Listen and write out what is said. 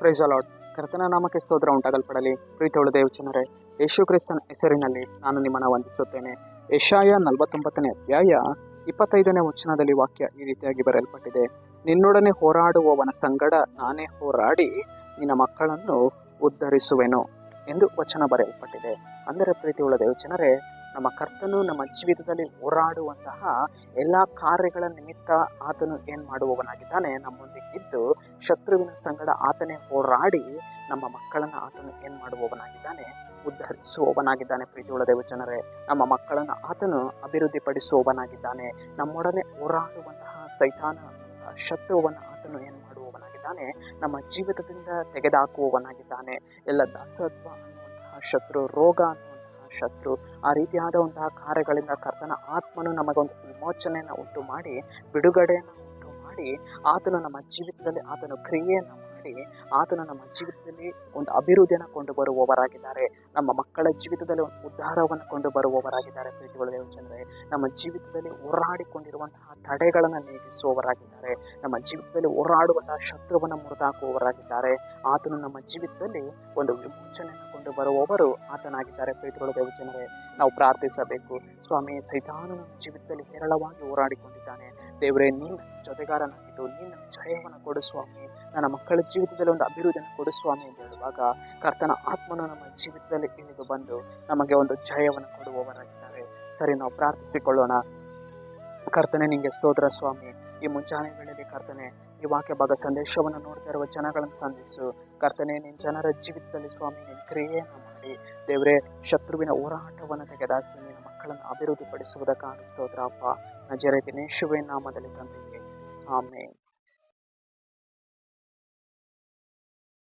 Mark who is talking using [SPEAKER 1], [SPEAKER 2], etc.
[SPEAKER 1] Price allot ಕರ್ತನ ನಾಮಕ್ಕೆ ಸ್ತೋತ್ರ ಉಂಟಾಗಲ್ಪಡಲಿ. ಪ್ರೀತಿಯುಳ್ಳ ದೇವಚನರೇ ಯೇಸು ಕ್ರಿಸ್ತನ ಹೆಸರಿನಲ್ಲಿ ನಾನು ನಿಮ್ಮನ್ನು ವಂದಿಸುತ್ತೇನೆ. ಏಷಾಯ ನಲವತ್ತೊಂಬತ್ತನೇ ಅಧ್ಯಾಯ ಇಪ್ಪತ್ತೈದನೇ ವಚನದಲ್ಲಿ ವಾಕ್ಯ ಈ ರೀತಿಯಾಗಿ ಬರೆಯಲ್ಪಟ್ಟಿದೆ. ನಿನ್ನೊಡನೆ ಹೋರಾಡುವವನ ಸಂಗಡ ನಾನೇ ಹೋರಾಡಿ ನಿನ್ನ ಮಕ್ಕಳನ್ನು ಉದ್ಧರಿಸುವೆನು ಎಂದು ವಚನ ಬರೆಯಲ್ಪಟ್ಟಿದೆ. ಅಂದರೆ ಪ್ರೀತಿಯುಳ್ಳ ದೇವಚನರೇ ನಮ್ಮ ಕರ್ತನು ನಮ್ಮ ಜೀವಿತದಲ್ಲಿ ಹೋರಾಡುವಂತಹ ಎಲ್ಲ ಕಾರ್ಯಗಳ ನಿಮಿತ್ತ ಆತನು ಏನು ಮಾಡುವವನಾಗಿದ್ದಾನೆ ನಮ್ಮೊಂದಿಗೆ ಇದ್ದು ಶತ್ರುವಿನ ಸಂಗಡ ಆತನೇ ಹೋರಾಡಿ ನಮ್ಮ ಮಕ್ಕಳನ್ನು ಆತನು ಏನು ಮಾಡುವವನಾಗಿದ್ದಾನೆ? ಉದ್ಧರಿಸುವವನಾಗಿದ್ದಾನೆ ಪ್ರೀತಿಯುಳ್ಳ ದೇವಜನರೇ ನಮ್ಮ ಮಕ್ಕಳನ್ನು ಆತನು ಅಭಿವೃದ್ಧಿಪಡಿಸುವವನಾಗಿದ್ದಾನೆ. ನಮ್ಮೊಡನೆ ಹೋರಾಡುವಂತಹ ಸೈತಾನ ಶತ್ರುವನ್ನು ಆತನು ಏನು ಮಾಡುವವನಾಗಿದ್ದಾನೆ? ನಮ್ಮ ಜೀವಿತದಿಂದ ತೆಗೆದುಹಾಕುವವನಾಗಿದ್ದಾನೆ ಎಲ್ಲ ದಾಸತ್ವ ಅನ್ನುವಂತಹ ಶತ್ರು, ರೋಗ ಅನ್ನುವಂತಹ ಶತ್ರು, ಆ ರೀತಿಯಾದಂತಹ ಕಾರ್ಯಗಳಿಂದ ಕರ್ತನ ಆತ್ಮನು ನಮಗೊಂದು ವಿಮೋಚನೆಯನ್ನು ಉಂಟು ಮಾಡಿ ಬಿಡುಗಡೆಯನ್ನು ಮಾಡಿ ಆತನು ನಮ್ಮ ಜೀವಿತದಲ್ಲಿ ಆತನ ಕ್ರಿಯೆಯನ್ನು ಮಾಡಿ ಆತನು ನಮ್ಮ ಜೀವಿತದಲ್ಲಿ ಒಂದು ಅಭಿವೃದ್ಧಿಯನ್ನು ಕೊಂಡು ಬರುವವರಾಗಿದ್ದಾರೆ. ನಮ್ಮ ಮಕ್ಕಳ ಜೀವಿತದಲ್ಲಿ ಒಂದು ಉದ್ಧಾರವನ್ನು ಕೊಂಡು ಬರುವವರಾಗಿದ್ದಾರೆ ಪ್ರೀತಿಗಳು ದೇವಚಂದ್ರೆ ನಮ್ಮ ಜೀವಿತದಲ್ಲಿ ಹೋರಾಡಿಕೊಂಡಿರುವಂತಹ ತಡೆಗಳನ್ನು ನೀಗಿಸುವವರಾಗಿದ್ದಾರೆ. ನಮ್ಮ ಜೀವಿತದಲ್ಲಿ ಹೋರಾಡುವಂತಹ ಶತ್ರುವನ್ನು ಮುರಿದಾಕುವವರಾಗಿದ್ದಾರೆ. ಆತನು ನಮ್ಮ ಜೀವಿತದಲ್ಲಿ ಒಂದು ವಿಮೋಚನೆಯನ್ನು ಕೊಂಡು ಬರುವವರು ಆತನಾಗಿದ್ದಾರೆ ಪ್ರೀತಿಗಳು ದೇವಜನರೇ ನಾವು ಪ್ರಾರ್ಥಿಸಬೇಕು. ಸ್ವಾಮಿ ಸೈತಾನು ನಮ್ಮ ಜೀವಿತದಲ್ಲಿ ಹೇರಳವಾಗಿ ಹೋರಾಡಿಕೊಂಡಿದ್ದಾನೆ. ದೇವರೇ ನೀನು ಜೊತೆಗಾರನಾಗಿದ್ದು ನೀನು ಜಯವನ್ನು ಕೊಡು ಸ್ವಾಮಿ. ನನ್ನ ಮಕ್ಕಳ ಜೀವಿತದಲ್ಲಿ ಒಂದು ಅಭಿವೃದ್ಧಿಯನ್ನು ಕೊಡು ಸ್ವಾಮಿ ಎಂದು ಹೇಳುವಾಗ ಕರ್ತನ ಆತ್ಮನ ನಮ್ಮ ಜೀವಿತದಲ್ಲಿ ಇಳಿದು ಬಂದು ನಮಗೆ ಒಂದು ಜಯವನ್ನು ಕೊಡುವವರಾಗಿದ್ದಾರೆ. ಸರಿ, ನಾವು ಪ್ರಾರ್ಥಿಸಿಕೊಳ್ಳೋಣ. ಕರ್ತನೆ ನಿಮಗೆ ಸ್ತೋತ್ರ ಸ್ವಾಮಿ. ಈ ಮುಂಜಾನೆ ವೇಳೆಯಲ್ಲಿ ಕರ್ತನೆ, ಈ ವಾಕ್ಯ ಭಾಗ ಸಂದೇಶವನ್ನು ನೋಡ್ತಾ ಇರುವ ಜನಗಳನ್ನು ಸಂಧಿಸು. ಕರ್ತನೆ, ನಿನ್ನ ಜನರ ಜೀವಿತದಲ್ಲಿ ಸ್ವಾಮಿ, ನಿನ್ನ ಕ್ರಿಯೆಯನ್ನು ಮಾಡಿ. ದೇವರೇ, ಶತ್ರುವಿನ ಹೋರಾಟವನ್ನು ತೆಗೆದಾಕಿ ನಿನ್ನ ಮಕ್ಕಳನ್ನು ಅಭಿವೃದ್ಧಿಪಡಿಸುವುದಕ್ಕಾಗಿ ಸ್ತೋತ್ರ ಅಪ್ಪ. ನಜರೇ ದಿನೇಶುವೆ ನಾಮದಲ್ಲಿ ತಂದೆಯೇ. ಆಮೇಲೆ